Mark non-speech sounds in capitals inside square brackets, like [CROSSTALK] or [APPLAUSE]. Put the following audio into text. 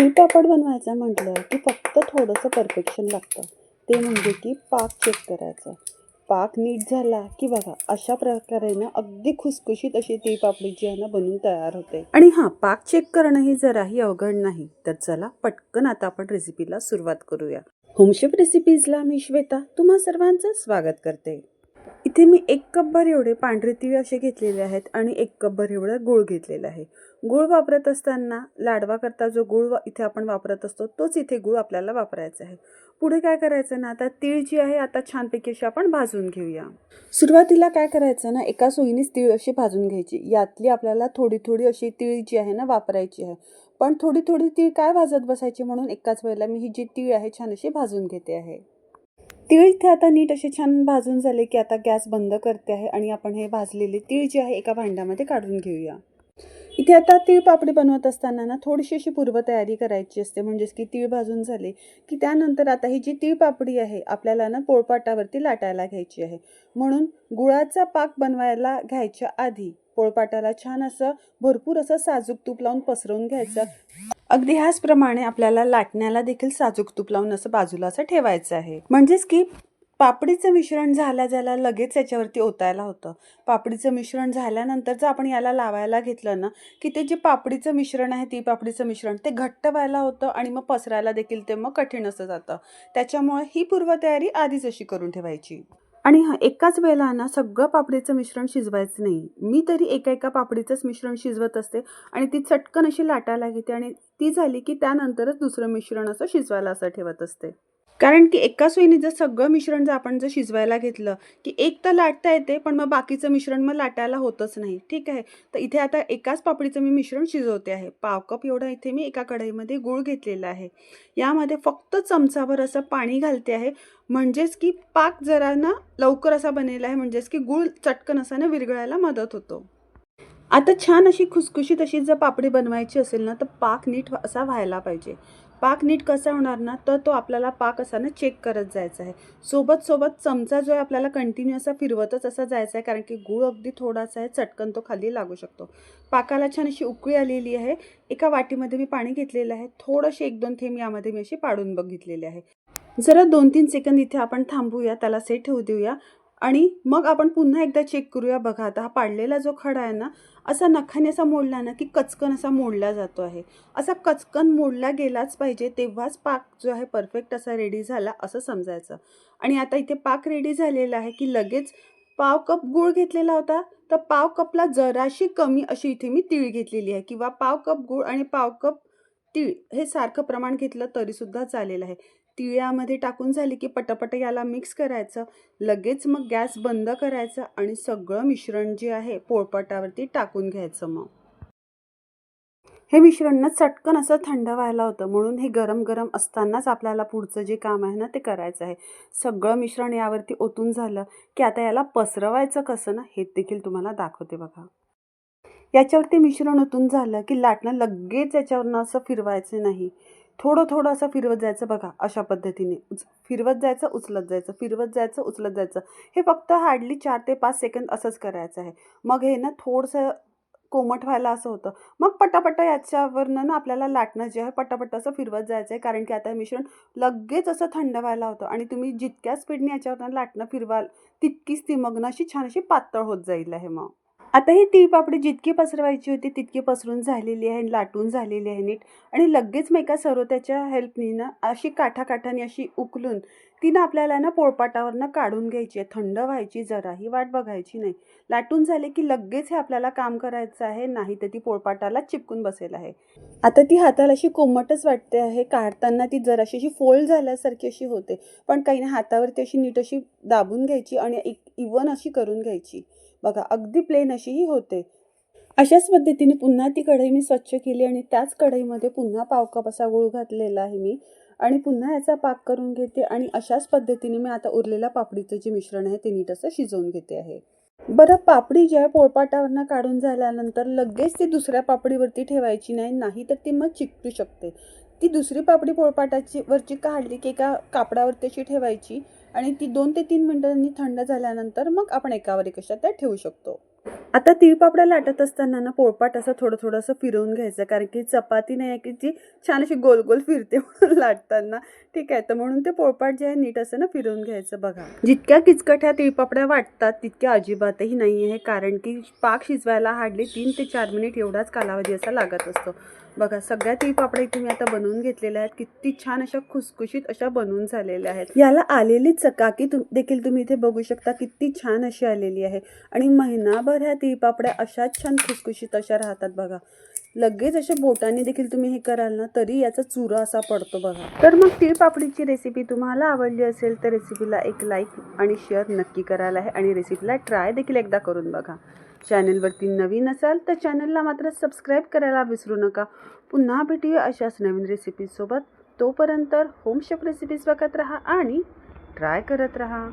तिळपापड बनवायचं म्हटलं की फक्त थोडंसं परफेक्शन लागतं. ते म्हणजे की पाक चेक करायचं. पाक नीट झाला की बघा अशा प्रकारे ना अगदी खुसखुशीत अशी तिळपापडी जी आहे ना बनून तयार होते. आणि हां पाक चेक करणंही जराही अवघड नाही. तर चला पटकन आता आपण रेसिपीला सुरुवात करूया. होमशेप रेसिपीजला मी श्वेता तुम्हा सर्वांचं स्वागत करते. इथे मी एक कपभर एवढे पांढरे तीळ असे घेतलेले आहेत आणि एक कपभर एवढं गूळ घेतलेला आहे. गूळ वापरत असताना लाडवाकरता जो गूळ इथे आपण वापरत असतो तोच इथे गूळ आपल्याला वापरायचा आहे. पुढे काय करायचं ना आता तीळ जी आहे आता छानपैकी अशी आपण भाजून घेऊया. सुरुवातीला काय करायचं ना एका सोयीनेच तीळ अशी भाजून घ्यायची. यातली आपल्याला थोडी थोडी अशी तीळ जी आहे ना वापरायची आहे. पण थोडी थोडी तीळ काय भाजत बसायची म्हणून एकाच वेळेला मी ही जी तीळ आहे छान अशी भाजून घेते आहे. तीळ इथे आता नीट असे छान भाजून झाले की आता गॅस बंद करते आहे आणि आपण हे भाजलेले तीळ जे आहे एका भांड्यामध्ये काढून घेऊया. इथे आता तीळ पापडी बनवत असताना ना थोडीशी अशी पूर्वतयारी करायची असते म्हणजेच की तीळ भाजून झाले की त्यानंतर आता ही जी तीळ पापडी आहे आपल्याला ना पोळपाटावरती लाटायला घ्यायची आहे. म्हणून गुळाचा पाक बनवायला घ्यायच्या आधी पोळपाटाला छान असं भरपूर असं साजूक तूप लावून पसरवून घ्यायचं. अगदी ह्याचप्रमाणे आपल्याला लाटण्याला देखील साजूक तूप लावून असं बाजूला असं ठेवायचं आहे. म्हणजेच की पापडीचं मिश्रण झाल्या झाल्या लगेच याच्यावरती ओतायला होतं. पापडीचं मिश्रण झाल्यानंतर जर आपण याला लावायला घेतलं ना की ते जे पापडीचं मिश्रण आहे ती पापडीचं मिश्रण ते घट्ट व्हायला होतं आणि मग पसरायला देखील ते मग कठीण असं जातं. त्याच्यामुळे ही पूर्वतयारी आधीच अशी करून ठेवायची. आणि हा एकाच वेळेला ना सगळं पापडीचं मिश्रण शिजवायचं नाही. मी तरी एका एका पापडीचंच मिश्रण शिजवत असते आणि ती चटकन अशी लाटायला घेते आणि ती झाली की त्यानंतरच दुसरं मिश्रण असं शिजवायला असं ठेवत असते. कारण की एका सोयीने जर सगळं मिश्रण जर आपण जर शिजवायला घेतलं की एक तर लाटता येते पण मग बाकीचं मिश्रण मग लाटायला होतच नाही. ठीक आहे? तर इथे आता एकाच पापडीचं मी मिश्रण शिजवते आहे. पाव कप एवढं इथे मी एका कढईमध्ये गूळ घेतलेला आहे. यामध्ये फक्त चमचाभर असं पाणी घालते आहे. म्हणजेच की पाक जरा ना लवकर असा बनेला आहे म्हणजेच की गूळ चटकन असा ना विरघळायला मदत होतो. आता छान अशी खुसखुशीत अशी जर पापडी बनवायची असेल ना तर पाक नीट असा व्हायला पाहिजे. पाक नीट कसा होणार ना तर तो आपल्याला पाक असा ना चेक करत जायचा आहे. सोबत सोबत चमचा जो आहे आपल्याला कंटिन्यू असा फिरवतच असा जायचा आहे कारण की गूळ अगदी थोडासा आहे चटकन तो खाली लागू शकतो. पाकाला छान अशी उकळी आलेली आहे. एका वाटीमध्ये मी पाणी घेतलेलं आहे. थोडंसे एक दोन थेंब यामध्ये मी अशी पाडून बघितलेले आहे. जरा दोन तीन सेकंद इथे आपण थांबूया त्याला सेट ठेवू देऊया. आणि मग आपण पुन्हा एकदा चेक करूया. बघा आता हा पाडलेला जो खडा आहे ना असा नखाने असा मोडला ना की कचकन असा मोडला जातो आहे. असा कचकन मोडला गेलाच पाहिजे तेव्हाच पाक जो आहे परफेक्ट असा रेडी झाला असं समजायचं. आणि आता इथे पाक रेडी झालेला आहे की लगेच पाव कप गूळ घेतलेला होता तर पाव कपला जराशी कमी अशी इथे मी तीळ घेतलेली आहे. किंवा पाव कप गूळ आणि पाव कप तीळ हे सारखं प्रमाण घेतलं तरीसुद्धा चालेल आहे. तिळ्यामध्ये टाकून झाली की पटापट याला मिक्स करायचं. लगेच मग गॅस बंद करायचा आणि सगळं मिश्रण जे आहे पोळपाटावरती टाकून घ्यायचं मग. हे मिश्रण ना चटकन असं थंड व्हायला होतं. म्हणून हे गरम गरम असतानाच आपल्याला पुढचं जे काम आहे ना ते करायचं आहे. सगळं मिश्रण यावरती ओतून झालं की आता याला पसरवायचं कसं ना हे देखील तुम्हाला दाखवते बघा. याच्यावरती मिश्रण ओतून झालं की लाटणं लगेच याच्यावरनं असं फिरवायचं नाही. थोडं थोडं असं फिरवत जायचं बघा अशा पद्धतीने. उच- फिरवत जायचं उचलत जायचं फिरवत जायचं उचलत जायचं. हे फक्त हार्डली चार ते पाच सेकंद असंच करायचं आहे. मग हे ना थोडंसं कोमट व्हायला असं होतं. मग पटापट याच्यावरनं ना आपल्याला लाटणं जे आहे पटापट असं फिरवत जायचं आहे. कारण की आता हे मिश्रण लगेच असं थंड व्हायला होतं. आणि तुम्ही जितक्या स्पीडने याच्यावरनं लाटणं फिरवाल तितकीच ती मग अशी छान अशी पातळ होत जाईल आहे मग. आता ही ती पापडी जितकी पसरवायची होती तितकी पसरून झालेली आहे आणि लाटून झालेली आहे नीट. आणि लगेच मग एका सरोत्याच्या हेल्पनी ना अशी काठाकाठाने अशी उकलून ती ना आपल्याला ना पोळपाटावरनं काढून घ्यायची आहे. थंड व्हायची जराही वाट बघायची नाही. लाटून झाले की लगेच हे आपल्याला काम करायचं आहे नाही तर ती पोळपाटाला चिपकून बसेल आहे. आता ती हाताला अशी कोमटच वाटते आहे. काढताना ती जराशी अशी फोल्ड झाल्यासारखी अशी होते. पण काही नाही हातावरती अशी नीट अशी दाबून घ्यायची आणि एक इवन अशी करून घ्यायची. बघा अगदी प्लेन अशी ही होते. अशाच पद्धतीने पुन्हा ती कढई मी स्वच्छ केली आणि त्याच कढईमध्ये पुन्हा पाव कप असा घातलेला आहे मी. आणि पुन्हा याचा पाक करून घेते आणि अशाच पद्धतीने मी आता उरलेल्या पापडीचं जे मिश्रण आहे ते नीट असं शिजवून घेते आहे. बरं पापडी ज्या आहे पोळपाटावरनं काढून झाल्यानंतर लगेच ती दुसऱ्या पापडीवरती ठेवायची नाही नाही तर ती मग चिकटू शकते. ती दुसरी पापडी पोळपाटाची वरची काढली की एका कापडावरती अशी ठेवायची आणि ती दोन ते तीन मिनिटांनी थंड झाल्यानंतर मग आपण एकावर एक अशा त्या ठेवू शकतो. आता तिळपापड्या लाटत असताना ना पोळपाट असं थोडं थोडंसं फिरवून घ्यायचं. कारण की चपाती नाही आहे की जी छान अशी गोल गोल फिरते [LAUGHS] म्हणून लाटताना. ठीक आहे तर म्हणून ते पोळपाट जे आहे नीट असं ना फिरवून घ्यायचं बघा. जितक्या किचकट ह्या तिळपापड्या वाटतात तितक्या अजिबातही नाही आहे. कारण की पाक शिजवायला हार्डली तीन ते चार मिनिट एवढाच कालावधी असा लागत असतो. बघा सगळ्या तिळपापड्या इथे मी आता बनवून घेतलेल्या आहेत. किती छान अशा खुसखुशीत अशा बनवून झालेल्या आहेत. याला आलेली चकाकी तुम देखील तुम्ही इथे बघू शकता किती छान अशी आलेली आहे. आणि महिनाभर ह्या तिळपापड्या अशाच छान खुसखुशीत अशा राहतात बघा. लगेच अशा बोटाने देखील तुम्ही हे कराल ना तरी याचा चुरा असा पडतो बघा. तर मग तिळपापडीची रेसिपी तुम्हाला आवडली असेल तर रेसिपीला एक लाईक आणि शेअर नक्की करायला आहे. आणि रेसिपीला ट्राय देखील एकदा करून बघा. चॅनलवरती नवीन असाल तर चॅनलला मात्र सबस्क्राईब करायला विसरू नका. पुन्हा भेटूया अशाच नवीन रेसिपीजसोबत तोपर्यंत होमशेफ रेसिपीज बघत राहा आणि ट्राय करत राहा.